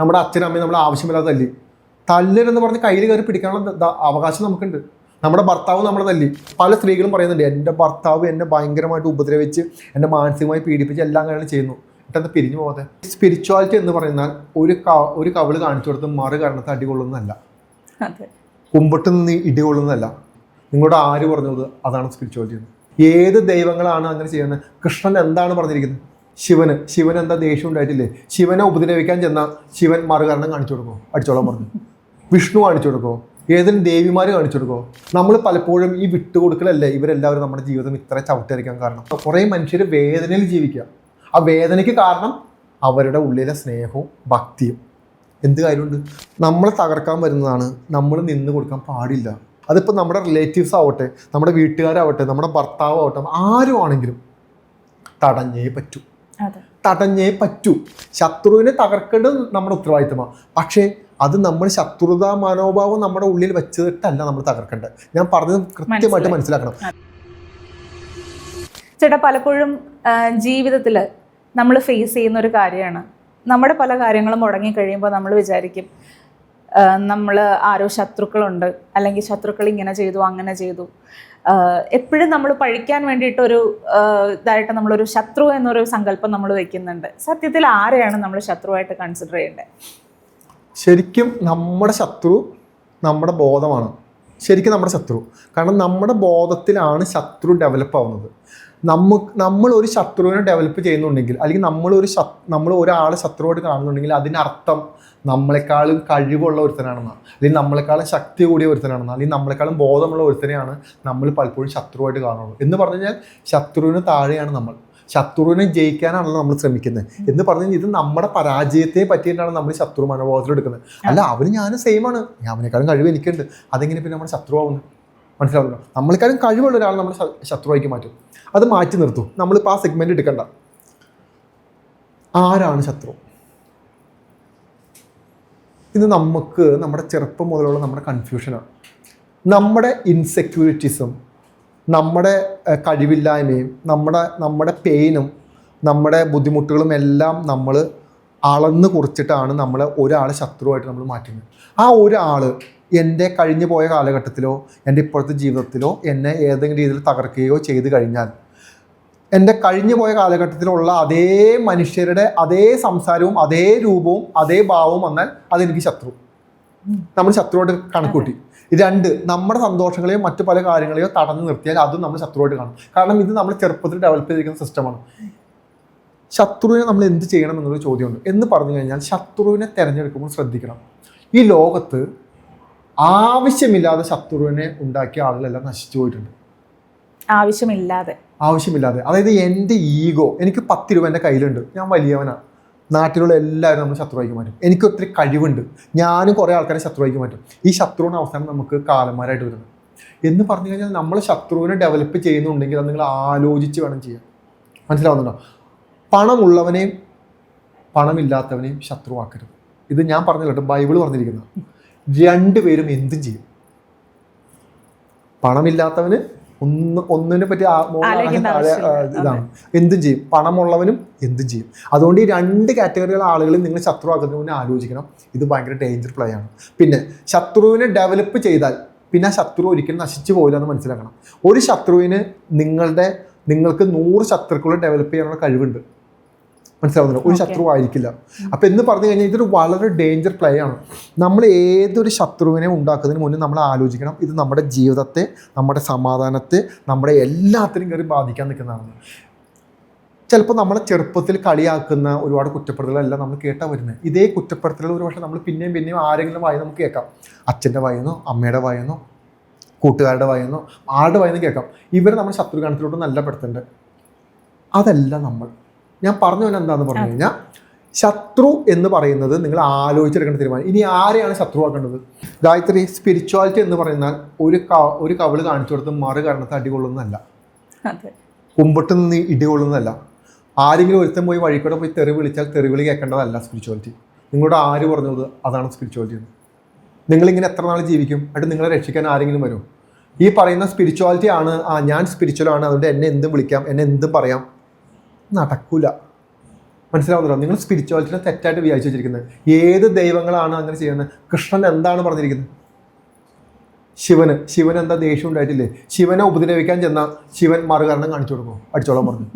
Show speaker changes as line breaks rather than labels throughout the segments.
നമ്മുടെ അച്ഛനും അമ്മയും നമ്മൾ ആവശ്യമില്ലാതെ തല്ലി. തല്ലരെന്ന് പറഞ്ഞ് കയ്യിൽ കയറി പിടിക്കാനുള്ള അവകാശം നമുക്കുണ്ട്. നമ്മുടെ ഭർത്താവ് നമ്മളെ തല്ലി. പല സ്ത്രീകളും പറയുന്നുണ്ട് എന്റെ ഭർത്താവ് എന്നെ ഭയങ്കരമായിട്ട് ഉപദ്രവിച്ച് എന്നെ മാനസികമായി പീഡിപ്പിച്ച് എല്ലാം കാര്യങ്ങളും ചെയ്യുന്നു. എന്നിട്ട് പിരിഞ്ഞു പോകാതെ സ്പിരിച്വാലിറ്റി എന്ന് പറയുന്നാൽ ഒരു ക- ഒരു കവൾ കാണിച്ചു കൊടുത്ത് മറു കാരണത്തെ അടികൊള്ളുന്നതല്ല കുമ്പിട്ട് നിന്ന് ഇടികൊള്ളുന്നതല്ല നിങ്ങളോട് ആര് പറഞ്ഞത്? അതാണ് സ്പിരിച്വാലിറ്റി ഏത് ദൈവങ്ങളാണ് അങ്ങനെ ചെയ്യുന്നത്? കൃഷ്ണൻ എന്താണ് പറഞ്ഞിരിക്കുന്നത്? ശിവന് ശിവൻ എന്താ ദേഷ്യം ഉണ്ടായിട്ടില്ലേ? ശിവനെ ഉപദ്രവിക്കാൻ ചെന്ന ശിവൻ മറുകരണം കാണിച്ചു കൊടുക്കോ. അടിച്ചോളാൻ പറഞ്ഞു. വിഷ്ണു കാണിച്ചു കൊടുക്കോ. ഏതെങ്കിലും ദേവിമാർ കാണിച്ചു കൊടുക്കോ? നമ്മൾ പലപ്പോഴും ഈ വിട്ടുകൊടുക്കലല്ലേ ഇവരെല്ലാവരും നമ്മുടെ ജീവിതം ഇത്ര ചവിട്ടരിക്കാൻ കാരണം. കുറേ മനുഷ്യർ വേദനയിൽ ജീവിക്കുക. ആ വേദനയ്ക്ക് കാരണം അവരുടെ ഉള്ളിലെ സ്നേഹവും ഭക്തിയും. എന്ത് കാര്യമുണ്ട്? നമ്മളെ തകർക്കാൻ വരുന്നതാണ്. നമ്മൾ നിന്ന് കൊടുക്കാൻ പാടില്ല. അതിപ്പോൾ നമ്മുടെ റിലേറ്റീവ്സ് ആവട്ടെ നമ്മുടെ വീട്ടുകാരാവട്ടെ നമ്മുടെ ഭർത്താവാവട്ടെ ആരും ആണെങ്കിലും തടഞ്ഞേ പറ്റൂ. തടഞ്ഞേ പറ്റൂ. ശത്രുവിനെ തകർക്കേണ്ടത് നമ്മുടെ ഉത്തരവാദിത്തമാണ് പക്ഷേ അത് നമ്മൾ ശത്രുതാ മനോഭാവം നമ്മുടെ ഉള്ളിൽ വെച്ചിട്ടല്ല നമ്മൾ തകർക്കേണ്ടത്. ഞാൻ പറഞ്ഞത് കൃത്യമായിട്ട് മനസ്സിലാക്കണം.
ചേട്ടാ പലപ്പോഴും ജീവിതത്തിൽ നമ്മൾ ഫേസ് ചെയ്യുന്ന ഒരു കാര്യമാണ്. നമ്മുടെ പല കാര്യങ്ങളും മുടങ്ങി കഴിയുമ്പോൾ നമ്മൾ വിചാരിക്കും നമ്മൾ ആരോ ശത്രുക്കളുണ്ട്. അല്ലെങ്കിൽ ശത്രുക്കൾ ഇങ്ങനെ ചെയ്തു അങ്ങനെ ചെയ്തു. എപ്പോഴും നമ്മൾ പഴിക്കാൻ വേണ്ടിയിട്ടൊരു ഇതായിട്ട് നമ്മളൊരു ശത്രു എന്നൊരു സങ്കല്പം നമ്മൾ വെക്കുന്നുണ്ട് സത്യത്തിൽ ആരെയാണ് നമ്മൾ ശത്രുവായിട്ട് കൺസിഡർ ചെയ്യേണ്ടത്?
ശരിക്കും നമ്മുടെ ശത്രു നമ്മുടെ ബോധമാണ്. ശരിക്കും നമ്മുടെ ശത്രു. കാരണം നമ്മുടെ ബോധത്തിലാണ് ശത്രു ഡെവലപ്പ് ആവുന്നത്. നമുക്ക് നമ്മൾ ഒരു ശത്രുവിനെ ഡെവലപ്പ് ചെയ്യുന്നുണ്ടെങ്കിൽ അല്ലെങ്കിൽ നമ്മൾ ഒരു നമ്മൾ ഒരാളെ ശത്രുവായിട്ട് കാണുന്നുണ്ടെങ്കിൽ അതിനർത്ഥം നമ്മളെക്കാളും കഴിവുള്ള ഒരുത്തനാണെന്നാണ്. അല്ലെങ്കിൽ നമ്മളെക്കാളും ശക്തി കൂടിയ ഒരുത്തനാണെന്നാണ്. അല്ലെങ്കിൽ നമ്മളെക്കാളും ബോധമുള്ള ഒരുത്തനെയാണ് നമ്മൾ പലപ്പോഴും ശത്രുവായിട്ട് കാണുള്ളൂ എന്ന് പറഞ്ഞു കഴിഞ്ഞാൽ ശത്രുവിന് താഴെയാണ് നമ്മൾ. ശത്രുവിനെ ജയിക്കാനാണല്ലോ നമ്മൾ ശ്രമിക്കുന്നത്. എന്ന് പറഞ്ഞു ഇത് നമ്മുടെ പരാജയത്തെ പറ്റിയിട്ടാണ് നമ്മൾ ശത്രു മനോഭാവത്തിലെടുക്കുന്നത്. അല്ല അവന് ഞാനും സെയിമാണ് ഞാൻ അവനേക്കാളും കഴിവ് എനിക്കുണ്ട്. അതെങ്ങനെ പിന്നെ നമ്മുടെ ശത്രുവാകുന്നു മനസ്സിലാവുന്നു നമ്മൾക്കാരും കഴിവുള്ള ഒരാൾ നമ്മൾ ശത്രുവായിക്ക് മാറ്റും. അത് മാറ്റി നിർത്തും. നമ്മളിപ്പോൾ ആ സെഗ്മെന്റ് എടുക്കണ്ട. ആരാണ് ശത്രു? ഇത് നമുക്ക് നമ്മുടെ ചെറുപ്പം മുതലുള്ള നമ്മുടെ കൺഫ്യൂഷനാണ് നമ്മുടെ ഇൻസെക്യൂരിറ്റീസും നമ്മുടെ കഴിവില്ലായ്മയും നമ്മുടെ നമ്മുടെ പെയിനും നമ്മുടെ ബുദ്ധിമുട്ടുകളും എല്ലാം നമ്മൾ അളന്ന് കുറിച്ചിട്ടാണ് നമ്മൾ ഒരാളെ ശത്രുവായിട്ട് നമ്മൾ മാറ്റുന്നത്. ആ ഒരാൾ എന്റെ കഴിഞ്ഞു പോയ കാലഘട്ടത്തിലോ എന്റെ ഇപ്പോഴത്തെ ജീവിതത്തിലോ എന്നെ ഏതെങ്കിലും രീതിയിൽ തകർക്കുകയോ ചെയ്തു കഴിഞ്ഞാൽ എന്റെ കഴിഞ്ഞു പോയ കാലഘട്ടത്തിലുള്ള അതേ മനുഷ്യരുടെ അതേ സംസാരവും അതേ രൂപവും അതേ ഭാവവും വന്നാൽ അതെനിക്ക് ശത്രു. നമ്മൾ ശത്രുവായിട്ട് കണക്കൂട്ടി. രണ്ട് നമ്മുടെ സന്തോഷങ്ങളെയോ മറ്റു പല കാര്യങ്ങളെയോ തടഞ്ഞു നിർത്തിയാൽ അതും നമ്മൾ ശത്രുവായിട്ട് കാണും. കാരണം ഇത് നമ്മൾ ചെറുപ്പത്തിൽ ഡെവലപ്പ് ചെയ്തിരിക്കുന്ന സിസ്റ്റമാണ് ശത്രുവിനെ നമ്മൾ എന്ത് ചെയ്യണം എന്നൊരു ചോദ്യമുണ്ട്. എന്ന് പറഞ്ഞു കഴിഞ്ഞാൽ ശത്രുവിനെ തിരഞ്ഞെടുക്കുമ്പോൾ ശ്രദ്ധിക്കണം. ഈ ലോകത്ത് ആവശ്യമില്ലാതെ ശത്രുവിനെ ഉണ്ടാക്കിയ ആളുകളെല്ലാം നശിച്ചു പോയിട്ടുണ്ട്.
ആവശ്യമില്ലാതെ.
ആവശ്യമില്ലാതെ. അതായത് എന്റെ ഈഗോ എനിക്ക് പത്ത് രൂപ എന്റെ കയ്യിലുണ്ട്. ഞാൻ വലിയവനാണ് നാട്ടിലുള്ള എല്ലാവരും നമ്മൾ ശത്രുവാക്കി മാറ്റും എനിക്ക് ഒത്തിരി കഴിവുണ്ട്. ഞാനും കുറേ ആൾക്കാരെ ശത്രുവാക്കി മാറ്റും ഈ ശത്രുവിന് അവസാനം നമുക്ക് കാലന്മാരായിട്ട് വരുന്നത്. എന്ന് പറഞ്ഞു കഴിഞ്ഞാൽ നമ്മൾ ശത്രുവിനെ ഡെവലപ്പ് ചെയ്യുന്നുണ്ടെങ്കിൽ അത് നിങ്ങൾ ആലോചിച്ച് വേണം ചെയ്യാൻ. മനസ്സിലാവുന്നുണ്ടോ? പണമുള്ളവനെയും പണമില്ലാത്തവനെയും ശത്രുവാക്കരുത്. ഇത് ഞാൻ പറഞ്ഞില്ല ബൈബിൾ പറഞ്ഞിരിക്കുന്നത്. രണ്ടുപേരും എന്തും ചെയ്യും. പണമില്ലാത്തവന് ഒന്ന് ഒന്നിനെ പറ്റി. ഇതാണ്. എന്തും ചെയ്യും. പണമുള്ളവനും എന്തും ചെയ്യും. അതുകൊണ്ട് ഈ രണ്ട് കാറ്റഗറിയിലുള്ള ആളുകൾ നിങ്ങൾ ശത്രുവാക്കുന്നതിന് മുന്നേ ആലോചിക്കണം. ഇത് ഭയങ്കര ഡേഞ്ചർ പ്ലേ ആണ്. പിന്നെ ശത്രുവിനെ ഡെവലപ്പ് ചെയ്താൽ പിന്നെ ആ ശത്രു ഒരിക്കലും നശിച്ചു പോയില്ല എന്ന് മനസ്സിലാക്കണം. ഒരു ശത്രുവിന് നിങ്ങളുടെ നിങ്ങൾക്ക് നൂറ് ശത്രുക്കളെ ഡെവലപ്പ് ചെയ്യാനുള്ള കഴിവുണ്ട്. മനസ്സിലാവുന്നില്ല ഒരു. ശത്രു ആയിരിക്കില്ല. അപ്പൊ എന്ന് പറഞ്ഞു കഴിഞ്ഞാൽ ഇതൊരു വളരെ ഡേഞ്ചർ പ്ലേ ആണ്. നമ്മൾ ഏതൊരു ശത്രുവിനെ ഉണ്ടാക്കുന്നതിന് മുന്നേ നമ്മൾ ആലോചിക്കണം. ഇത് നമ്മുടെ ജീവിതത്തെ നമ്മുടെ സമാധാനത്തെ നമ്മുടെ എല്ലാത്തിനും കയറി ബാധിക്കാൻ നിൽക്കുന്നതാണ്. ചിലപ്പോൾ നമ്മളെ ചെറുപ്പത്തിൽ കളിയാക്കുന്ന ഒരുപാട് കുറ്റപ്പെടുത്തലെല്ലാം നമ്മൾ കേട്ടാൽ വരുന്നത്. ഇതേ കുറ്റപ്പെടുത്തലുകൾ ഒരു പക്ഷേ നമ്മൾ പിന്നെയും പിന്നെയും ആരെങ്കിലും വായി നമുക്ക് കേൾക്കാം. അച്ഛന്റെ വായെന്നോ അമ്മയുടെ വായെന്നോ കൂട്ടുകാരുടെ വായെന്നോ ആരുടെ വായെന്നോ കേൾക്കാം. ഇവരെ നമ്മൾ ശത്രുഗണത്തിലോട്ട് നല്ല പെടുത്തുന്നുണ്ട് അതല്ല നമ്മൾ. ഞാൻ പറഞ്ഞു തന്നെ എന്താന്ന് പറഞ്ഞു കഴിഞ്ഞാൽ ശത്രു എന്ന് പറയുന്നത് നിങ്ങൾ ആലോചിച്ചെടുക്കേണ്ട തീരുമാനം. ഇനി ആരെയാണ് ശത്രുവാക്കേണ്ടത്? ഗായത്രി സ്പിരിച്വാലിറ്റി എന്ന് പറയുന്നാൽ ഒരു ക- ഒരു കവൾ കാണിച്ചു കൊടുത്ത് മറു കാരണത്തെ അടികൊള്ളുന്നതല്ല. കുമ്പിട്ട് നിന്ന് ഇടികൊള്ളുന്നതല്ല. ആരെങ്കിലും ഒരുത്തം പോയി വഴിക്കൂടെ പോയി തെറി വിളിച്ചാൽ തെറി വിളി കേൾക്കേണ്ടതല്ല സ്പിരിച്വാലിറ്റി നിങ്ങളോട് ആര് പറഞ്ഞത് അതാണ് സ്പിരിച്വാലിറ്റി എന്ന്. നിങ്ങളിങ്ങനെ എത്ര നാൾ ജീവിക്കും? അത് നിങ്ങളെ രക്ഷിക്കാൻ ആരെങ്കിലും വരും? ഈ പറയുന്ന സ്പിരിച്വാലിറ്റി ആണ് ആ ഞാൻ സ്പിരിച്വൽ ആണ് അതുകൊണ്ട് എന്നെ എന്തും വിളിക്കാം എന്നെ എന്തും പറയാം. നടക്കൂല. മനസ്സിലാവുന്നില്ല നിങ്ങൾ സ്പിരിച്വാലിറ്റിനെ തെറ്റായിട്ട് വിചാരിച്ചു വെച്ചിരിക്കുന്നത്. ഏത് ദൈവങ്ങളാണ് അങ്ങനെ ചെയ്യുന്നത്? കൃഷ്ണൻ എന്താണ് പറഞ്ഞിരിക്കുന്നത്? ശിവന്. ശിവൻ എന്താ ദേഷ്യം ഉണ്ടായിട്ടില്ലേ? ശിവനെ ഉപദ്രവിക്കാൻ ചെന്ന ശിവൻ മറുകരണം കാണിച്ചു കൊടുക്കോ? അടിച്ചോളാൻ പറഞ്ഞു.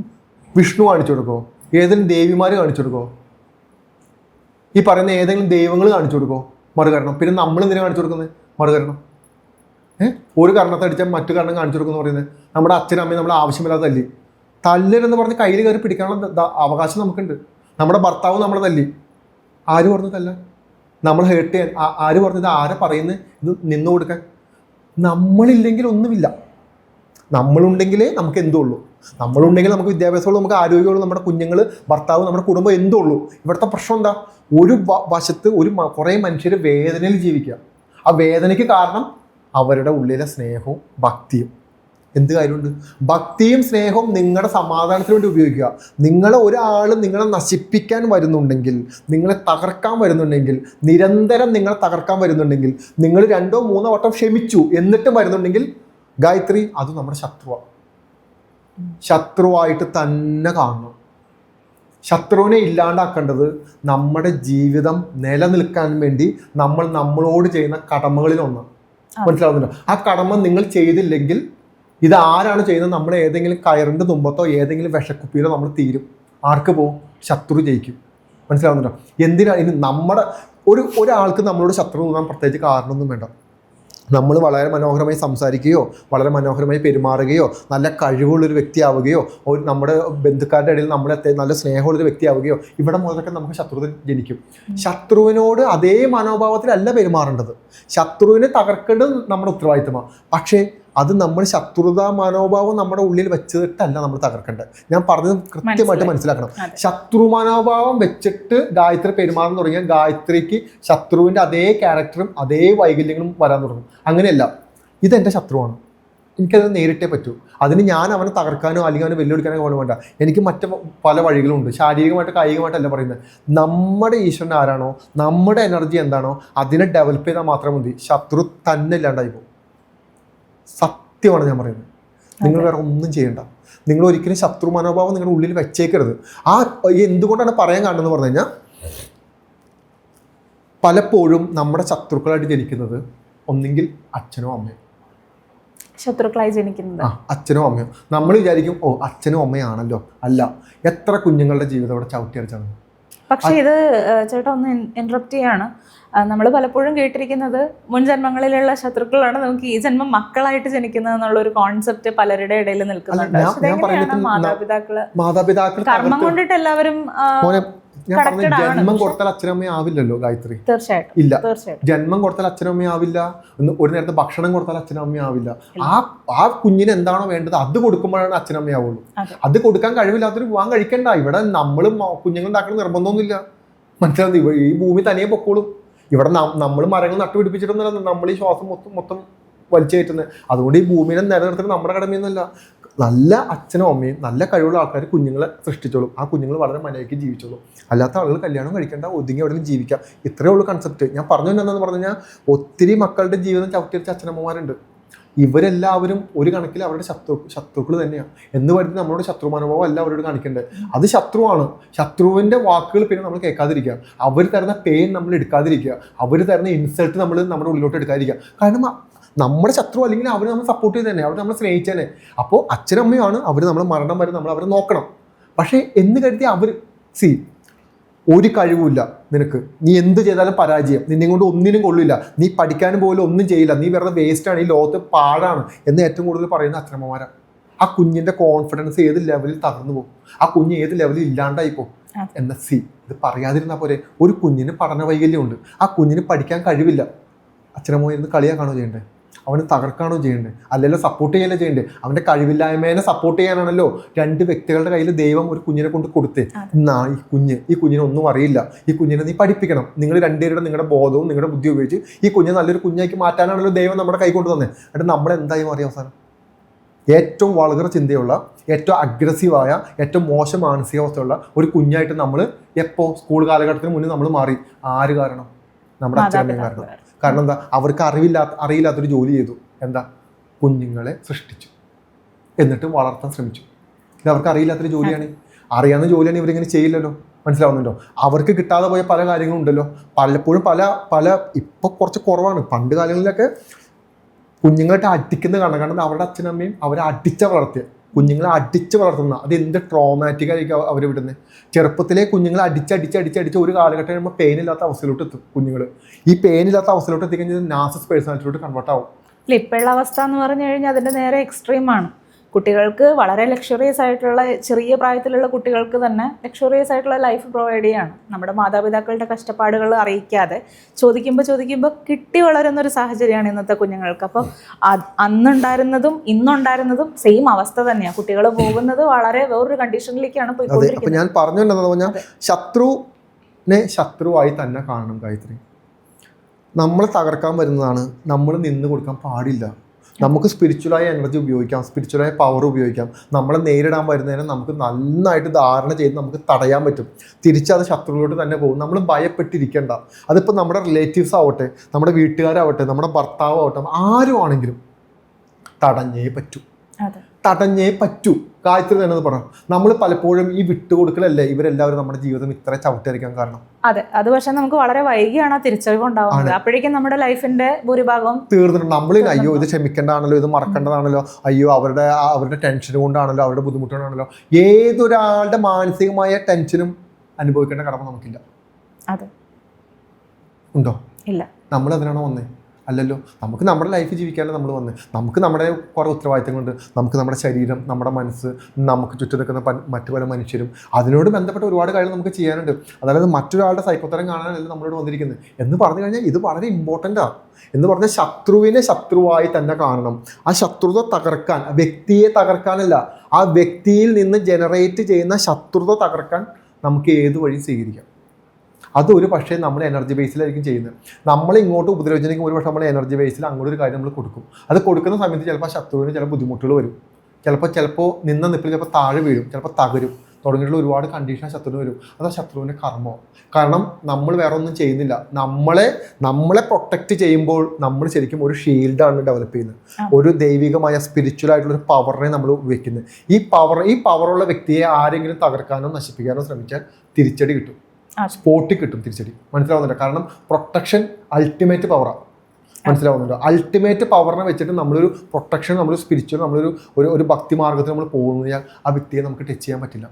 വിഷ്ണു കാണിച്ചു കൊടുക്കോ? ഏതെങ്കിലും ദേവിമാർ കാണിച്ചു കൊടുക്കോ? ഈ പറയുന്ന ഏതെങ്കിലും ദൈവങ്ങൾ കാണിച്ചു കൊടുക്കോ? മറുകരണം. പിന്നെ നമ്മൾ എന്തിനാ കാണിച്ചു കൊടുക്കുന്നത്? മറുകരണം. ഏഹ് ഒരു കാരണത്തെ അടിച്ചാൽ മറ്റു കാരണം കാണിച്ചു കൊടുക്കുന്നു പറയുന്നത്. നമ്മുടെ അച്ഛനമ്മയും നമ്മൾ ആവശ്യമില്ലാതെ തല്ലി തല്ലലെന്ന് പറഞ്ഞ് കയ്യിൽ കയറി പിടിക്കാനുള്ള അവകാശം നമുക്കുണ്ട്. നമ്മുടെ ഭർത്താവ് നമ്മളെ തല്ലി. ആര് പറഞ്ഞു തല്ല? നമ്മൾ ഹേർട്ട് ചെയ്യാൻ. ആര് പറഞ്ഞത് ആരെ പറയുന്നത് ഇത് നിന്നു കൊടുക്കാൻ. നമ്മളില്ലെങ്കിൽ ഒന്നുമില്ല. നമ്മളുണ്ടെങ്കിലേ നമുക്ക് എന്തുള്ളൂ. നമ്മളുണ്ടെങ്കിൽ നമുക്ക് വിദ്യാഭ്യാസമുള്ളൂ നമുക്ക് ആരോഗ്യമുള്ളൂ നമ്മുടെ കുഞ്ഞുങ്ങൾ ഭർത്താവ് നമ്മുടെ കുടുംബം എന്തുള്ളൂ. ഇവിടുത്തെ പ്രശ്നം എന്താ? ഒരു വശത്ത് ഒരു കുറേ മനുഷ്യർ വേദനയിൽ ജീവിക്കുക. ആ വേദനയ്ക്ക് കാരണം അവരുടെ ഉള്ളിലെ സ്നേഹവും ഭക്തിയും. എന്ത് കാര്യമുണ്ട്? ഭക്തിയും സ്നേഹവും നിങ്ങളുടെ സമാധാനത്തിന് വേണ്ടി ഉപയോഗിക്കുക. നിങ്ങളെ ഒരാൾ നിങ്ങളെ നശിപ്പിക്കാൻ വരുന്നുണ്ടെങ്കിൽ നിങ്ങളെ തകർക്കാൻ വരുന്നുണ്ടെങ്കിൽ നിരന്തരം നിങ്ങളെ തകർക്കാൻ വരുന്നുണ്ടെങ്കിൽ നിങ്ങൾ രണ്ടോ മൂന്നോ വട്ടം ക്ഷമിച്ചു എന്നിട്ടും വരുന്നുണ്ടെങ്കിൽ ഗായത്രി അത് നമ്മുടെ ശത്രുവാണ് ശത്രുവായിട്ട് തന്നെ കാണണം. ശത്രുവിനെ ഇല്ലാണ്ടാക്കേണ്ടത് നമ്മുടെ ജീവിതം നിലനിൽക്കാൻ വേണ്ടി നമ്മൾ നമ്മളോട് ചെയ്യുന്ന കടമകളിലൊന്നാണ് മനസ്സിലാവുന്നുണ്ടോ? ആ കടമ നിങ്ങൾ ചെയ്തില്ലെങ്കിൽ ഇത് ആരാണ് ചെയ്യുന്നത്? നമ്മൾ ഏതെങ്കിലും കയറിന്റെ തുമ്പത്തോ ഏതെങ്കിലും വിഷക്കുപ്പിയിലോ നമ്മൾ തീരും. ആർക്ക് പോവും? ശത്രു ജയിക്കും. മനസ്സിലാവുന്നുണ്ടോ? എന്തിനാ? ഇനി നമ്മുടെ ഒരു ഒരാൾക്ക് നമ്മളോട് ശത്രു തോന്നാൻ പ്രത്യേകിച്ച് കാരണമൊന്നും വേണ്ട. നമ്മൾ വളരെ മനോഹരമായി സംസാരിക്കുകയോ വളരെ മനോഹരമായി പെരുമാറുകയോ നല്ല കഴിവുള്ളൊരു വ്യക്തിയാവുകയോ ഒരു നമ്മുടെ ബന്ധുക്കാരുടെ ഇടയിൽ അത്യാവശ്യം നല്ല സ്നേഹമുള്ളൊരു വ്യക്തിയാവുകയോ ഇവിടെ മുതലൊക്കെ നമുക്ക് ശത്രുത ജനിക്കും. ശത്രുവിനോട് അതേ മനോഭാവത്തിലല്ല പെരുമാറേണ്ടത്. ശത്രുവിനെ തകർക്കേണ്ടത് നമ്മുടെ ഉത്തരവാദിത്തമാണ്. പക്ഷേ അത് നമ്മൾ ശത്രുതാ മനോഭാവം നമ്മുടെ ഉള്ളിൽ വെച്ചിട്ടല്ല നമ്മൾ തകർക്കേണ്ടത്. ഞാൻ പറഞ്ഞത് കൃത്യമായിട്ട് മനസ്സിലാക്കണം. ശത്രു മനോഭാവം വെച്ചിട്ട് ഗായത്രി പെരുമാറാൻ തുടങ്ങിയാൽ ഗായത്രിക്ക് ശത്രുവിന്റെ അതേ ക്യാരക്ടറും അതേ വൈകല്യങ്ങളും വരാൻ തുടങ്ങും. അങ്ങനെയല്ല. ഇതെന്റെ ശത്രുവാണ്. എനിക്കത് നേരിട്ടേ പറ്റൂ. അതിന് ഞാൻ അവനെ തകർക്കാനോ അല്ലെങ്കിൽ അവനെ വെല്ലുവിളിക്കാനോ പോലും വേണ്ട. എനിക്ക് മറ്റ് പല വഴികളുണ്ട്. ശാരീരികമായിട്ട് കായികമായിട്ടല്ല പറയുന്നത്. നമ്മുടെ ഈശ്വരൻ ആരാണോ നമ്മുടെ എനർജി എന്താണോ അതിനെ ഡെവലപ്പ് ചെയ്താൽ മാത്രം മതി. ശത്രു തന്നെ ഇല്ലാണ്ടായി പോകും. സത്യമാണ് ഞാൻ പറയുന്നത്. നിങ്ങൾ വേറെ ഒന്നും ചെയ്യണ്ട. നിങ്ങൾ ഒരിക്കലും ശത്രു മനോഭാവം നിങ്ങളുടെ ഉള്ളിൽ വെച്ചേക്കരുത്. ആ എന്തുകൊണ്ടാണ് പറയാൻ കാണുന്നത് പറഞ്ഞു കഴിഞ്ഞാൽ പലപ്പോഴും നമ്മുടെ ശത്രുക്കളായിട്ട് ജനിക്കുന്നത് ഒന്നെങ്കിൽ അച്ഛനോ അമ്മയോ.
ശത്രുക്കളായി ജനിക്കുന്നത്.
ആ അച്ഛനോ അമ്മയോ. നമ്മൾ വിചാരിക്കും ഓ അച്ഛനോ അമ്മയാണല്ലോ. അല്ല എത്ര കുഞ്ഞുങ്ങളുടെ ജീവിതം അവിടെ ചവിട്ടിയടിച്ചാണ്
പക്ഷേ ഇത് ചേട്ട ഒന്ന് ഇന്ററപ്റ്റ് ചെയ്യാണ്. നമ്മൾ പലപ്പോഴും കേട്ടിരിക്കുന്നത് മുൻ ജന്മങ്ങളിലുള്ള ശത്രുക്കളാണ് നമുക്ക് ഈ ജന്മം മക്കളായിട്ട് ജനിക്കുന്നത് എന്നുള്ള ഒരു കോൺസെപ്റ്റ് പലരുടെ ഇടയിൽ നിൽക്കുന്നുണ്ട്. മാതാപിതാക്കൾ
മാതാപിതാക്കൾ
കർമ്മം കൊണ്ടിട്ട് എല്ലാവരും
ഞാൻ പറഞ്ഞ. ജന്മം കൊടുത്താൽ അച്ഛനമ്മ ആവില്ലല്ലോ ഗായത്രി?
തീർച്ചയായിട്ടും
ഇല്ല. ജന്മം കൊടുത്താൽ അച്ഛനമ്മ ആവില്ല. ഒരു നേരത്തെ ഭക്ഷണം കൊടുത്താൽ അച്ഛനമ്മ ആവില്ല. ആ ആ കുഞ്ഞിന് എന്താണോ വേണ്ടത് അത് കൊടുക്കുമ്പോഴാണ് അച്ഛനമ്മയാവുള്ളൂ
ആവുള്ളൂ.
അത്. കൊടുക്കാൻ കഴിവില്ലാത്തൊരു വിവാഹം കഴിക്കണ്ട. ഇവിടെ നമ്മൾ കുഞ്ഞുങ്ങൾ ഉണ്ടാക്കുന്ന നിർബന്ധമൊന്നുമില്ല. മനസ്സിലാവുന്നത്? ഇവ- ഈ ഭൂമി തനിയെ പൊക്കോളും. ഇവിടെ നമ്മൾ മരങ്ങൾ നട്ടുപിടിപ്പിച്ചിട്ടൊന്നുമല്ല നമ്മൾ ഈ ശ്വാസം മൊത്തം മൊത്തം വലിച്ചു കയറ്റുന്നത് അതുകൊണ്ട് ഈ ഭൂമിയിലെ നിലനിർത്തുന്നത് നമ്മുടെ കടമയൊന്നുമല്ല. നല്ല അച്ഛനും അമ്മയും നല്ല കഴിവുള്ള ആൾക്കാർ കുഞ്ഞുങ്ങളെ സൃഷ്ടിച്ചോളും. ആ കുഞ്ഞുങ്ങൾ വളരെ മനയ്ക്ക് ജീവിച്ചോളും. അല്ലാത്ത ആളുകൾ കല്യാണം കഴിക്കേണ്ട ഒതുങ്ങി എവിടെയും ജീവിക്കാം. ഇത്രയേ ഉള്ളൂ കൺസെപ്റ്റ് ഞാൻ പറഞ്ഞു എന്താണെന്ന് പറഞ്ഞു കഴിഞ്ഞാൽ ഒത്തിരി മക്കളുടെ ജീവിതം ചവിട്ടിയടിച്ച അച്ഛനമ്മമാരുണ്ട്. ഇവരെല്ലാവരും ഒരു കണക്കിൽ അവരുടെ ശത്രു ശത്രുക്കൾ തന്നെയാണ് എന്ന് വരുന്നത് നമ്മളോട് ശത്രു മനോഭാവം അല്ല അവരോട് കാണിക്കേണ്ടത് അത് ശത്രുവാണ്. ശത്രുവിന്റെ വാക്കുകൾ പിന്നെ നമ്മൾ കേൾക്കാതിരിക്കുക. അവർ തരുന്ന പെയിൻ നമ്മൾ എടുക്കാതിരിക്കുക. അവർ തരുന്ന ഇൻസൾട്ട് നമ്മൾ നമ്മുടെ ഉള്ളിലോട്ട് എടുക്കാതിരിക്കുക. കാരണം നമ്മുടെ ശത്രു അല്ലെങ്കിൽ അവർ നമ്മൾ സപ്പോർട്ട് ചെയ്ത് തന്നെ അവർ നമ്മളെ സ്നേഹിച്ചതന്നെ അപ്പോൾ അച്ഛനമ്മയാണ് അവർ നമ്മൾ മരണം വരെ നമ്മൾ അവരെ നോക്കണം. പക്ഷേ എന്ന് കരുതി അവർ സി ഒരു കഴിവുമില്ല നിനക്ക്. നീ എന്ത് ചെയ്താലും പരാജയം. നിന്നെ കൊണ്ട് ഒന്നിനും കൊള്ളില്ല. നീ പഠിക്കാനും പോലും ഒന്നും ചെയ്യില്ല. നീ വെറുതെ വേസ്റ്റാണ് ഈ ലോകത്ത് പാടാണ് എന്ന് ഏറ്റവും കൂടുതൽ പറയുന്ന അച്ഛനമ്മമാരാണ് ആ കുഞ്ഞിന്റെ കോൺഫിഡൻസ് ഏത് ലെവലിൽ തകർന്നു പോകും? ആ കുഞ്ഞ് ഏത് ലെവലിൽ ഇല്ലാണ്ടായി പോകും? എന്ന സി ഇത് പറയാതിരുന്നാൽ പോലെ ഒരു കുഞ്ഞിന് പഠന വൈകല്യമുണ്ട്. ആ കുഞ്ഞിന് പഠിക്കാൻ കഴിവില്ല. അച്ഛനമ്മ ഇരുന്ന് കളിയാക്കാണോ ചെയ്യേണ്ടത് അവന് തകർക്കാണോ ചെയ്യേണ്ടത് അല്ലല്ലോ സപ്പോർട്ട് ചെയ്യാനോ ചെയ്യേണ്ടത് അവന്റെ കഴിവില്ലായ്മേനെ സപ്പോർട്ട് ചെയ്യാനാണല്ലോ രണ്ട് വ്യക്തികളുടെ കയ്യിൽ ദൈവം ഒരു കുഞ്ഞിനെ കൊണ്ട് കൊടുത്ത്. എന്നാ ഈ കുഞ്ഞ് ഈ കുഞ്ഞിനെ ഒന്നും അറിയില്ല. ഈ കുഞ്ഞിനെ നീ പഠിപ്പിക്കണം. നിങ്ങൾ രണ്ടുപേരുടെ നിങ്ങളുടെ ബോധവും നിങ്ങളുടെ ബുദ്ധി ഉപയോഗിച്ച് ഈ കുഞ്ഞിനെ നല്ലൊരു കുഞ്ഞാക്കി മാറ്റാനാണല്ലോ ദൈവം നമ്മുടെ കൈ കൊണ്ട് തന്നെ. എന്നിട്ട് നമ്മൾ എന്തായി മാറി അവസാനം? ഏറ്റവും വളരെ ചിന്തയുള്ള ഏറ്റവും അഗ്രസീവായ ഏറ്റവും മോശം മാനസികാവസ്ഥയുള്ള ഒരു കുഞ്ഞായിട്ട് നമ്മൾ എപ്പോൾ സ്കൂൾ കാലഘട്ടത്തിന് മുന്നേ നമ്മൾ മാറി. ആര് കാരണം? നമ്മുടെ അച്ഛനമ്മയും കാരണം. കാരണം എന്താ? അവർക്ക് അറിവില്ലാത്ത അറിയില്ലാത്തൊരു ജോലി ചെയ്തു. എന്താ? കുഞ്ഞുങ്ങളെ സൃഷ്ടിച്ചു. എന്നിട്ട് വളർത്താൻ ശ്രമിച്ചു. ഇത് അവർക്ക് അറിയില്ലാത്തൊരു ജോലിയാണ്. അറിയാവുന്ന ജോലിയാണ് ഇവരിങ്ങനെ ചെയ്യില്ലല്ലോ. മനസ്സിലാവുന്നുണ്ടോ? അവർക്ക് കിട്ടാതെ പോയ പല കാര്യങ്ങളും ഉണ്ടല്ലോ. പലപ്പോഴും പല പല ഇപ്പോൾ കുറച്ച് കുറവാണ്. പണ്ട് കാലങ്ങളിലൊക്കെ കുഞ്ഞുങ്ങളായിട്ട് അടിക്കുന്ന കാണാം. കാരണം അവരുടെ അച്ഛനമ്മയും അവരെ അടിച്ച വളർത്തിയ. കുഞ്ഞുങ്ങളെ അടിച്ച് വളർത്തുന്ന അത് എന്ത് ട്രോമാറ്റിക് ആയിരിക്കും അവർ വിടുന്നത് ചെറുപ്പത്തിലെ കുഞ്ഞുങ്ങളെ അടിച്ച് അടിച്ച് അടിച്ച് ഒരു കാലഘട്ടം കഴിയുമ്പോൾ പെയിൻ ഇല്ലാത്ത അവസ്ഥയിലോട്ട് എത്തും കുഞ്ഞുങ്ങൾ ഈ പെയിൻ ഇല്ലാത്ത അവസ്ഥയിലോട്ട് എത്തിക്കഴിഞ്ഞാൽ നാസസ് പേഴ്സണാലിറ്റിയിലോട്ട് കൺവേർട്ട് ആവും.
ഇപ്പോഴുള്ള അവസ്ഥ എന്ന് പറഞ്ഞു കഴിഞ്ഞാൽ അതിന്റെ നേരെ എക്സ്ട്രീമാണ് കുട്ടികൾക്ക് വളരെ ലക്ഷറിയസ് ആയിട്ടുള്ള ചെറിയ പ്രായത്തിലുള്ള കുട്ടികൾക്ക് തന്നെ ലക്ഷറിയസ് ആയിട്ടുള്ള ലൈഫ് പ്രൊവൈഡ് ചെയ്യാണ്. നമ്മുടെ മാതാപിതാക്കളുടെ കഷ്ടപ്പാടുകൾ അറിയിക്കാതെ ചോദിക്കുമ്പോൾ ചോദിക്കുമ്പോൾ കിട്ടി വളരുന്ന ഒരു സാഹചര്യമാണ് ഇന്നത്തെ കുഞ്ഞുങ്ങൾക്ക്. അപ്പോൾ അത് അന്നുണ്ടായിരുന്നതും ഇന്നുണ്ടായിരുന്നതും സെയിം അവസ്ഥ തന്നെയാണ് കുട്ടികൾ പോകുന്നത് വളരെ വേറൊരു കണ്ടീഷനിലേക്കാണ് പോയിക്കൊണ്ടിരിക്കുന്നത്.
ഞാൻ പറഞ്ഞു പറഞ്ഞാൽ ശത്രുവിനെ ശത്രുവായി തന്നെ കാണണം ഗായത്രി. നമ്മളെ തകർക്കാൻ വരുന്നതാണ് നമ്മൾ നിന്ന് കൊടുക്കാൻ പാടില്ല. നമുക്ക് സ്പിരിച്വലായ എനർജി ഉപയോഗിക്കാം സ്പിരിച്വലായ പവർ ഉപയോഗിക്കാം. നമ്മളെ നേരിടാൻ വരുന്നതിനെ നമുക്ക് നന്നായിട്ട് ധാരണ ചെയ്ത് നമുക്ക് തടയാൻ പറ്റും. തിരിച്ചത് ശത്രുവിലോട്ട് തന്നെ പോകും. നമ്മൾ ഭയപ്പെട്ടിരിക്കേണ്ട. അതിപ്പോൾ നമ്മുടെ റിലേറ്റീവ്സ് ആവട്ടെ നമ്മുടെ വീട്ടുകാരാവട്ടെ നമ്മുടെ ഭർത്താവാവട്ടെ ആരും ആണെങ്കിലും തടഞ്ഞേ പറ്റൂ. തടഞ്ഞേ പറ്റൂ. ഗായത്രി തന്നെ പറഞ്ഞു നമ്മൾ പലപ്പോഴും ഈ വിട്ടുകൊടുക്കലല്ലേ ഇവരെല്ലാവരും നമ്മുടെ ജീവിതം ഇത്ര ചവിട്ടരിക്കാൻ കാരണം?
അതെ. അത് പക്ഷെ നമുക്ക് വളരെ വൈകിയാണ് തിരിച്ചറിവ് ഉണ്ടാവുന്നത്. അപ്പോഴേക്കും നമ്മുടെ ലൈഫിന്റെ ഭൂരിഭാഗവും
തീർന്നിട്ടുണ്ട്. നമ്മൾ അയ്യോ ഇത് ക്ഷമിക്കേണ്ടതാണല്ലോ ഇത് മറക്കേണ്ടതാണല്ലോ അയ്യോ അവരുടെ അവരുടെ ടെൻഷൻ കൊണ്ടാണല്ലോ അവരുടെ ബുദ്ധിമുട്ടുകൊണ്ടാണല്ലോ. ഏതൊരാളുടെ മാനസികമായ ടെൻഷനും അനുഭവിക്കേണ്ട കടമ നമുക്കില്ല.
അതെ.
ഉണ്ടോ?
ഇല്ല.
നമ്മൾ അതിനാണോ വന്നേ? അല്ലല്ലോ നമുക്ക് നമ്മുടെ ലൈഫ് ജീവിക്കാനല്ല നമ്മൾ വന്ന്. നമുക്ക് നമ്മുടെ കുറേ ഉത്തരവാദിത്തങ്ങളുണ്ട്. നമുക്ക് നമ്മുടെ ശരീരം നമ്മുടെ മനസ്സ് നമുക്ക് ചുറ്റും നിൽക്കുന്ന മറ്റു പല മനുഷ്യരും അതിനോട് ബന്ധപ്പെട്ട ഒരുപാട് കാര്യങ്ങൾ നമുക്ക് ചെയ്യാനുണ്ട്. അതായത് മറ്റൊരാളുടെ സൈക്കോത്തരം കാണാനല്ല നമ്മളോട് വന്നിരിക്കുന്നത് എന്ന് പറഞ്ഞു കഴിഞ്ഞാൽ ഇത് വളരെ ഇമ്പോർട്ടന്റ് ആണ് എന്ന് പറഞ്ഞാൽ ശത്രുവിനെ ശത്രുവായി തന്നെ കാണണം. ആ ശത്രുത തകർക്കാൻ വ്യക്തിയെ തകർക്കാനല്ല ആ വ്യക്തിയിൽ നിന്ന് ജനറേറ്റ് ചെയ്യുന്ന ശത്രുത തകർക്കാൻ നമുക്ക് ഏത് വഴി സ്വീകരിക്കാം. അതൊരു പക്ഷേ നമ്മൾ എനർജി ബേസിലായിരിക്കും ചെയ്യുന്നത്. നമ്മൾ ഇങ്ങോട്ട് ഉപദ്രവിച്ചിരിക്കും ഒരു പക്ഷേ നമ്മൾ എനർജി ബേസിൽ അങ്ങോട്ട് ഒരു കാര്യം നമ്മൾ കൊടുക്കും. അത് കൊടുക്കുന്ന സമയത്ത് ചിലപ്പോൾ ശത്രുവിന് ചില ബുദ്ധിമുട്ടുകൾ വരും. ചിലപ്പോൾ ചിലപ്പോൾ നിന്ന നിപ്പിൽ ചിലപ്പോൾ താഴെ വീഴും ചിലപ്പോൾ തകരും. തുടങ്ങിയിട്ടുള്ള ഒരുപാട് കണ്ടീഷൻ ശത്രുവിന് വരും. അതാ ശത്രുവിന്റെ കർമ്മം. കാരണം നമ്മൾ വേറെ ഒന്നും ചെയ്യുന്നില്ല. നമ്മളെ നമ്മളെ പ്രൊട്ടക്റ്റ് ചെയ്യുമ്പോൾ നമ്മൾ ശരിക്കും ഒരു ഷീൽഡാണ് ഡെവലപ്പ് ചെയ്യുന്നത്. ഒരു ദൈവികമായ സ്പിരിച്വൽ ആയിട്ടുള്ള ഒരു പവറിനെ നമ്മൾ വയ്ക്കുന്നത് ഈ പവർ ഈ പവറുള്ള വ്യക്തിയെ ആരെങ്കിലും തകർക്കാനോ നശിപ്പിക്കാനോ ശ്രമിച്ചാൽ തിരിച്ചടി കിട്ടും. സ്പോട്ടിൽ കിട്ടും തിരിച്ചടി. മനസ്സിലാവുന്നുണ്ട്? കാരണം പ്രൊട്ടക്ഷൻ അൾട്ടിമേറ്റ് പവറാണ് മനസ്സിലാവുന്നുണ്ട്? അൾട്ടിമേറ്റ് പവറിനെ വെച്ചിട്ട് നമ്മളൊരു പ്രൊട്ടക്ഷൻ നമ്മൾ സ്പിരിച്വൽ നമ്മളൊരു ഒരു ഒരു ഭക്തി മാർഗത്തിൽ നമ്മൾ പോകുന്നു ആ വ്യക്തിയെ നമുക്ക് ടച്ച് ചെയ്യാൻ പറ്റില്ല.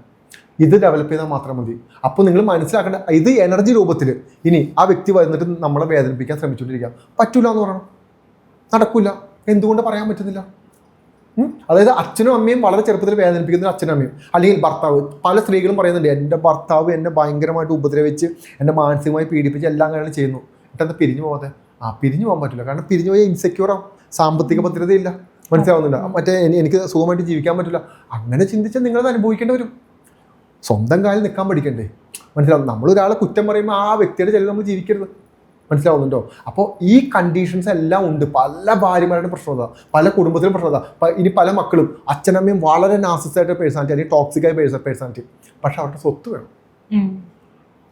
ഇത് ഡെവലപ്പ് ചെയ്താൽ മാത്രം മതി. അപ്പോൾ നിങ്ങൾ മനസ്സിലാക്കേണ്ട ഇത് എനർജി രൂപത്തിൽ ഇനി ആ വ്യക്തി വന്നിട്ട് നമ്മളെ വേദനിപ്പിക്കാൻ ശ്രമിച്ചുകൊണ്ടിരിക്കുക പറ്റൂല എന്ന് പറയണം. നടക്കില്ല എന്തുകൊണ്ട് പറയാൻ പറ്റുന്നില്ല? അതായത് അച്ഛനും അമ്മയും വളരെ ചെറുപ്പത്തിൽ വേദനിപ്പിക്കുന്ന അച്ഛനും അമ്മയും. അല്ലെങ്കിൽ ഭർത്താവ്. പല സ്ത്രീകളും പറയുന്നുണ്ട് എന്റെ ഭർത്താവ് എന്നെ ഭയങ്കരമായിട്ട് ഉപദ്രവിച്ച് എന്നെ മാനസികമായി പീഡിപ്പിച്ച് എല്ലാം കാര്യങ്ങളും ചെയ്യുന്നു. എന്നിട്ട് പിരിഞ്ഞു പോകാതെ ആ പിരിഞ്ഞു പോകാൻ പറ്റില്ല. കാരണം പിരിഞ്ഞു പോയാൽ ഇൻസെക്യൂറാണ് സാമ്പത്തിക ഭദ്രതയില്ല. മനസ്സിലാവുന്നില്ല മറ്റേ എനി- എനിക്ക് സുഖമായിട്ട് ജീവിക്കാൻ പറ്റില്ല. അങ്ങനെ ചിന്തിച്ചാൽ നിങ്ങളത് അനുഭവിക്കേണ്ടി വരും. സ്വന്തം കാലിൽ നിൽക്കാൻ പഠിക്കണ്ടേ? മനസ്സിലാവും നമ്മളൊരാളെ കുറ്റം പറയുമ്പോൾ ആ വ്യക്തിയുടെ ചിലർ നമ്മൾ ജീവിക്കരുത്. മനസ്സിലാവുന്നുണ്ടോ? അപ്പോൾ ഈ കണ്ടീഷൻസ് എല്ലാം ഉണ്ട്. പല ഭാര്യമാരുടെ പ്രശ്നം അതാ. പല കുടുംബത്തിലും പ്രശ്നം അതാ. ഇനി പല മക്കളും. അച്ഛനമ്മയും വളരെ നാസിസായിട്ട് പേഴ്സണാലിറ്റി അല്ലെങ്കിൽ ആയി പേഴ്സണാലിറ്റി പക്ഷെ അവരുടെ സ്വത്ത് വേണം.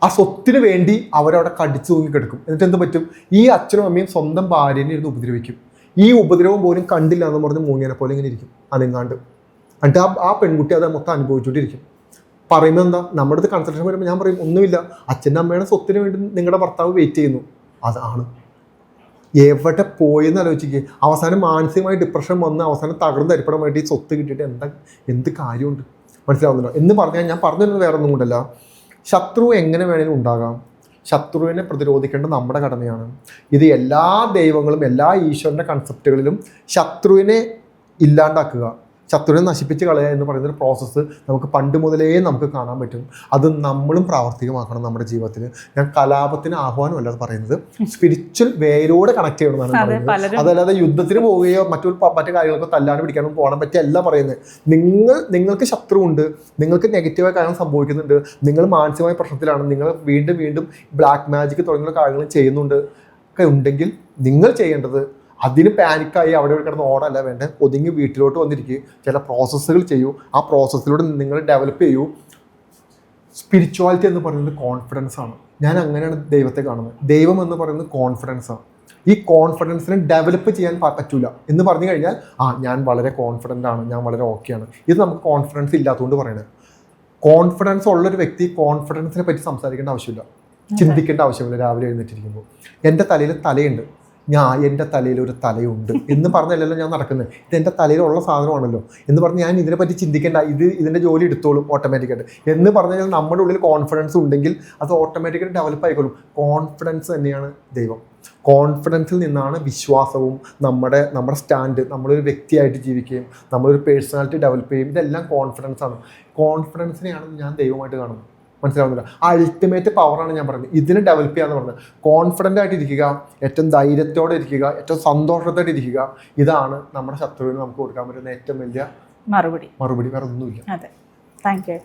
ആ സ്വത്തിന് വേണ്ടി അവരവിടെ കടിച്ചു തൂങ്ങി കിടക്കും. എന്നിട്ട് എന്ത് പറ്റും? ഈ അച്ഛനും അമ്മയും സ്വന്തം ഭാര്യനെ ഇരുന്ന് ഉപദ്രവിക്കും. ഈ ഉപദ്രവം പോലും കണ്ടില്ല എന്ന് പറഞ്ഞ് മൂങ്ങിയനെ പോലെ ഇങ്ങനെ ഇരിക്കും. അനങ്ങാണ്ട്. എന്നിട്ട് ആ ആ പെൺകുട്ടി അത് മൊത്തം അനുഭവിച്ചുകൊണ്ടിരിക്കും. പറയുമ്പോൾ എന്താ? നമ്മുടെ അടുത്ത് കൺസൾട്ടേഷൻ വരുമ്പോൾ ഞാൻ പറയും ഒന്നുമില്ല. അച്ഛന്റെ അമ്മയുടെ സ്വത്തിന് വേണ്ടി നിങ്ങളുടെ ഭർത്താവ് വെയിറ്റ് ചെയ്യുന്നു. അതാണ്. എവിടെ പോയെന്ന് ആലോചിക്കുക അവസാനം മാനസികമായി ഡിപ്രഷൻ വന്ന് അവസാനം തകർന്ന് തരിപ്പണം വേണ്ടി സ്വത്ത് കിട്ടിയിട്ട് എന്താ എന്ത് കാര്യമുണ്ട്? മനസ്സിലാവുന്നുണ്ടോ? എന്ന് പറഞ്ഞാൽ ഞാൻ പറഞ്ഞു തരുന്നത് വേറെ ഒന്നും കൊണ്ടല്ല. ശത്രു എങ്ങനെ വേണേലും ഉണ്ടാകാം. ശത്രുവിനെ പ്രതിരോധിക്കേണ്ടത് നമ്മുടെ കടമയാണ്. ഇത് എല്ലാ ദൈവങ്ങളും എല്ലാ ഈശ്വരന്റെ കൺസെപ്റ്റുകളിലും ശത്രുവിനെ ഇല്ലാണ്ടാക്കുക. ശത്രുവിനെ നശിപ്പിച്ച് കളയുക എന്ന് പറയുന്ന ഒരു പ്രോസസ്സ് നമുക്ക് പണ്ട് മുതലേ നമുക്ക് കാണാൻ പറ്റും. അത് നമ്മളും പ്രാവർത്തികമാക്കണം നമ്മുടെ ജീവിതത്തിൽ ഞാൻ കലാപത്തിന് ആഹ്വാനം അല്ലാതെ പറയുന്നത്. സ്പിരിച്വൽ വേയിലൂടെ കണക്ട് ചെയ്യണമെന്നാണ് പറയുന്നത്. അതല്ലാതെ യുദ്ധത്തിന് പോവുകയോ മറ്റു മറ്റു കാര്യങ്ങൾക്കോ തല്ലാനും പിടിക്കാനും പോകാൻ പറ്റിയല്ല പറയുന്നത്. നിങ്ങൾ നിങ്ങൾക്ക് ശത്രുവുണ്ട്. നിങ്ങൾക്ക് നെഗറ്റീവായ കാര്യങ്ങൾ സംഭവിക്കുന്നുണ്ട്. നിങ്ങൾ മാനസികമായ പ്രശ്നത്തിലാണ്. നിങ്ങൾ വീണ്ടും വീണ്ടും ബ്ലാക്ക് മാജിക് തുടങ്ങിയുള്ള കാര്യങ്ങൾ ചെയ്യുന്നുണ്ട്. ഒക്കെ ഉണ്ടെങ്കിൽ നിങ്ങൾ ചെയ്യേണ്ടത് അതിന് പാനിക്കായി അവിടെ ഇവിടെ കിടന്ന് ഓടല്ല വേണ്ട? ഒതുങ്ങി വീട്ടിലോട്ട് വന്നിരിക്കുക ചില പ്രോസസ്സുകൾ ചെയ്യൂ. ആ പ്രോസസ്സിലൂടെ നിങ്ങൾ ഡെവലപ്പ് ചെയ്യൂ. സ്പിരിച്വാലിറ്റി എന്ന് പറയുന്നത് കോൺഫിഡൻസ് ആണ്. ഞാൻ അങ്ങനെയാണ് ദൈവത്തെ കാണുന്നത്. ദൈവം എന്ന് പറയുന്നത് കോൺഫിഡൻസ് ആണ്. ഈ കോൺഫിഡൻസിനെ ഡെവലപ്പ് ചെയ്യാൻ പറ്റൂല. എന്ന് പറഞ്ഞു കഴിഞ്ഞാൽ ആ ഞാൻ വളരെ കോൺഫിഡന്റ് ആണ്. ഞാൻ വളരെ ഓക്കെയാണ് ഇത് നമുക്ക് കോൺഫിഡൻസ് ഇല്ലാത്തതുകൊണ്ട് പറയണത് കോൺഫിഡൻസ് ഉള്ളൊരു വ്യക്തി കോൺഫിഡൻസിനെ പറ്റി സംസാരിക്കേണ്ട ആവശ്യമില്ല. ചിന്തിക്കേണ്ട ആവശ്യമില്ല. രാവിലെ എഴുന്നേറ്റിരിക്കുമ്പോൾ. എന്റെ തലയിൽ തലയുണ്ട്. ഞാൻ എന്റെ തലയിൽ ഒരു തലയുണ്ട് എന്ന് പറഞ്ഞല്ലല്ലോ ഞാൻ നടക്കുന്നത്. ഇത് എന്റെ തലയിലുള്ള സാധനമാണല്ലോ എന്ന് പറഞ്ഞ് ഞാൻ ഇതിനെപ്പറ്റി ചിന്തിക്കേണ്ട. ഇത് ഇതിന്റെ ജോലി എടുത്തോളും ഓട്ടോമാറ്റിക്കായിട്ട് എന്ന് പറഞ്ഞു കഴിഞ്ഞാൽ നമ്മുടെ ഉള്ളിൽ കോൺഫിഡൻസ് ഉണ്ടെങ്കിൽ അത് ഓട്ടോമാറ്റിക്കായിട്ട് ഡെവലപ്പ് ആയിക്കോളും കോൺഫിഡൻസ് തന്നെയാണ് ദൈവം. കോൺഫിഡൻസിൽ നിന്നാണ് വിശ്വാസവും നമ്മുടെ നമ്മുടെ സ്റ്റാൻഡ് നമ്മളൊരു വ്യക്തിയായിട്ട് ജീവിക്കുകയും നമ്മളൊരു പേഴ്സണാലിറ്റി ഡെവലപ്പ് ചെയ്യുകയും ഇതെല്ലാം കോൺഫിഡൻസ് ആണ്. കോൺഫിഡൻസിനെയാണ് ഞാൻ ദൈവമായിട്ട് കാണുന്നത്. മനസ്സിലാവുന്നില്ല. ആ അൾട്ടിമേറ്റ് പവറാണ് ഞാൻ പറയുന്നത്. ഇതിനെ ഡെവലപ്പ് ചെയ്യാന്ന് പറഞ്ഞത് കോൺഫിഡന്റ് ആയിട്ട് ഇരിക്കുക ഏറ്റവും ധൈര്യത്തോടെ ഇരിക്കുക ഏറ്റവും സന്തോഷത്തോടെ ഇരിക്കുക ഇതാണ് നമ്മുടെ ശത്രുവിന് നമുക്ക് കൊടുക്കാൻ പറ്റുന്ന ഏറ്റവും വലിയ
മറുപടി.
മറുപടി. വേറെ ഒന്നുമില്ല
അതെ താങ്ക് യു